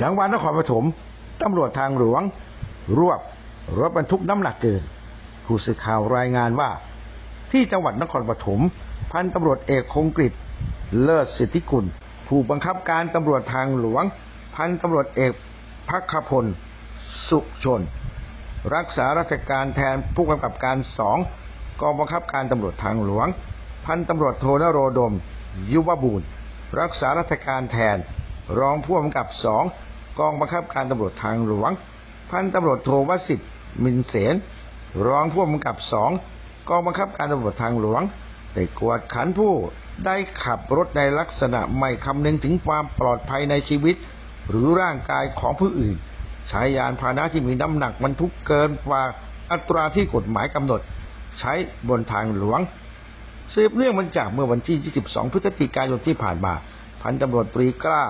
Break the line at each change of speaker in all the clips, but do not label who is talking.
จังหวัดนครปฐมตำรวจทางหลวง รวบรถบรรทุกน้ำหนักเกินผู้สื่อข่าวรายงานว่า ที่จังหวัดนครปฐมพันตำรวจเอกคงกฤษเลิศสิทธิกุล ผู้บังคับการตำรวจทางหลวง พันตำรวจเอกพักขพล สุชน รักษาราชการแทนผู้กำกับการสองกองบังคับการตำรวจทางหลวง พันตำรวจโทนโรดม ยุวบูรรักษาราชการแทน รองผู้กำกับสอง กองบังคับการตำรวจทางหลวง พันตำรวจโทวสิทธิ์มินเสนรองผู้กำกับสองกองบังคับการตำรวจทางหลวงได้กวดขันผู้ได้ขับรถในลักษณะไม่คำนึงถึงความปลอดภัยในชีวิต หรือร่างกายของผู้อื่นใช้ยานพาหนะที่มีน้ำหนักบรรทุกเกินกว่าอัตราที่กฎหมายกำหนด ใช้บนทางหลวง สืบเนื่องมาจากเมื่อวันที่ 22 พฤศจิกายนที่ผ่านมา พันตำรวจตรีกล้า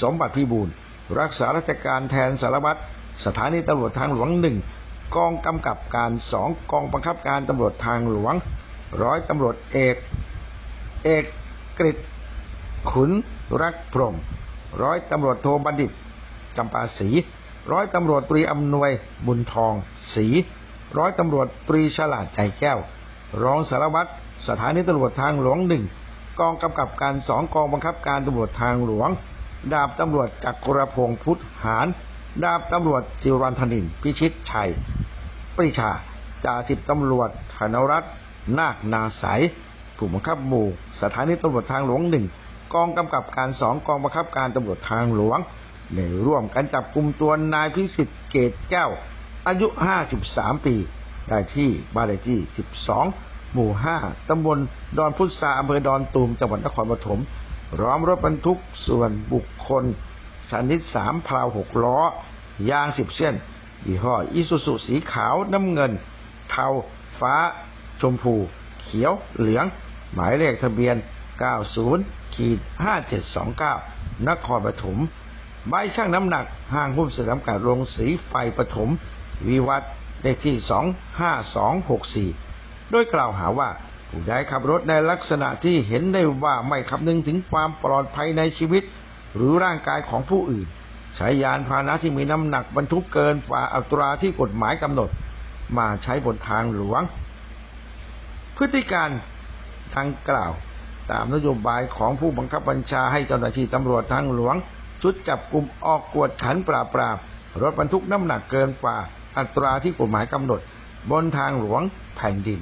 สมบัติพิบูล รักษาราชการแทนสารวัตรสถานีตำรวจทางหลวงหนึ่งกองกำกับการสองกองบังคับการตำรวจทางหลวง ร้อยตำรวจเอก เอกกฤษขุนรักพรหมร้อยตำรวจโทบัณฑิตจำปาศรีร้อยตำรวจตรีอำนวยบุญทองศรีร้อยตำรวจตรีฉลาดใจแก้ว รองสารวัตรสถานีตำรวจทางหลวงหนึ่งกองกำกับการสองกองบังคับการตำรวจทางหลวง ดาบตำรวจจักรพงศ์พุทธหาร ดาบตำรวจจิรันธนินพิชิตชัย ปริชาจ่าสิบตำรวจธนรัตน์นาคนาสายผู้บังคับหมู่ สถานีตำรวจทางหลวงหนึ่งกองกำกับการสองกองบังคับการตำรวจทางหลวงได้ร่วมกันจับกลุ่มตัวนายพิสิทธิ์เกตแก้ว อายุ 53 ปี ได้ที่บ้านเลขที่ 12 หมู่ 5 ตำบลดอนพุทราอำเภอดอนตูม จังหวัดนครปฐม ร้อมรถบรรทุกส่วนบุคคล สันนิษสามพราวหกล้อ ยางสิบเส้นยี่ห้ออิสุสุสีขาวน้ำเงิน เทา ฟ้า ชมพู เขียว เหลือง หมายเลขทะเบียน 90ขีด5729 นครปฐมใบช่างน้ำหนัก ห้างหุ้นสนจำกัดโรงสีไฟปฐมวิวัฒน์เลขที่ 25264 โดยกล่าวหาว่า ผู้ใดขับรถในลักษณะที่เห็นได้ว่าไม่คำนึงถึงความปลอดภัยในชีวิต หรือร่างกายของผู้อื่นใช้ยานพาหนะที่มีน้ำหนักบรรทุกเกินกว่าอัตราที่กฎหมายกำหนด มาใช้บนทางหลวง พฤติการดังกล่าว ตามนโยบายของผู้บังคับบัญชาให้เจ้าหน้าที่ตำรวจทางหลวง ชุดจับกลุ่มออกกวดขันปราบปรามรถบรรทุกน้ำหนักเกินกว่าอัตราที่กฎหมายกำหนด บนทางหลวงแผ่นดิน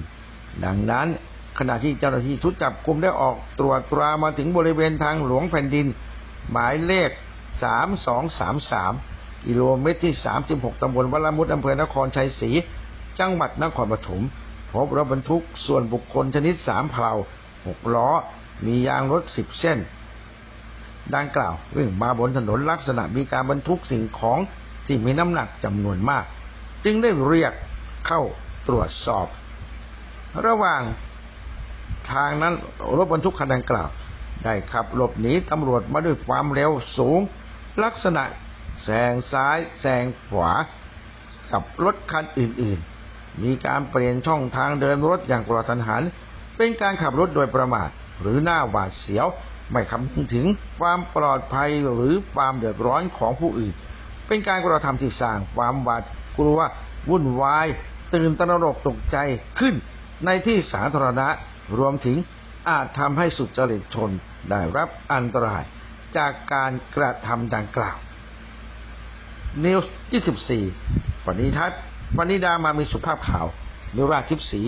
ดังนั้น ขณะที่เจ้าหน้าที่ชุดจับกลุ่มได้ออกตรวจตรามาถึงบริเวณทางหลวงแผ่นดิน หมายเลข 3233 กิโลเมตรที่ 36 ตำบลวัลมุดอำเภอนครชัยศรี จังหวัดนครปฐม พบรถบรรทุกส่วนบุคคลชนิดสามเพลาหกล้อ มียางรถสิบเส้น ดังกล่าววิ่งมาบนถนนลักษณะมีการบรรทุกสิ่งของที่มีน้ำหนักจำนวนมาก จึงได้เรียกเข้าตรวจสอบ ระหว่าง ทางนั้นรถบรรทุกคันดังกล่าว ได้ขับหลบหนีตำรวจมาด้วยความเร็วสูง ลักษณะแซงซ้ายแซงขวา กับรถคันอื่น ๆ มีการเปลี่ยนช่องทางเดินรถอย่างกระทันหัน เป็นการขับรถโดยประมาท หรือหน้าหวาดเสียว ไม่คำนึงถึงความปลอดภัยหรือความเดือดร้อนของผู้อื่น เป็นการกระทำที่สร้างความหวาดกลัววุ่นวาย ตื่นตระหนกตกใจขึ้นในที่สาธารณะ รวมถึงอาจทำให้สุจริตชนได้รับอันตรายจากการกระทำดังกล่าวนิวส์24ปณิทัศน์ปณิดามามีสุภาพข่าวนิราชทิพศรี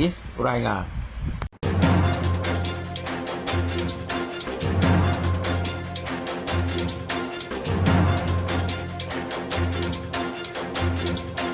รายงาน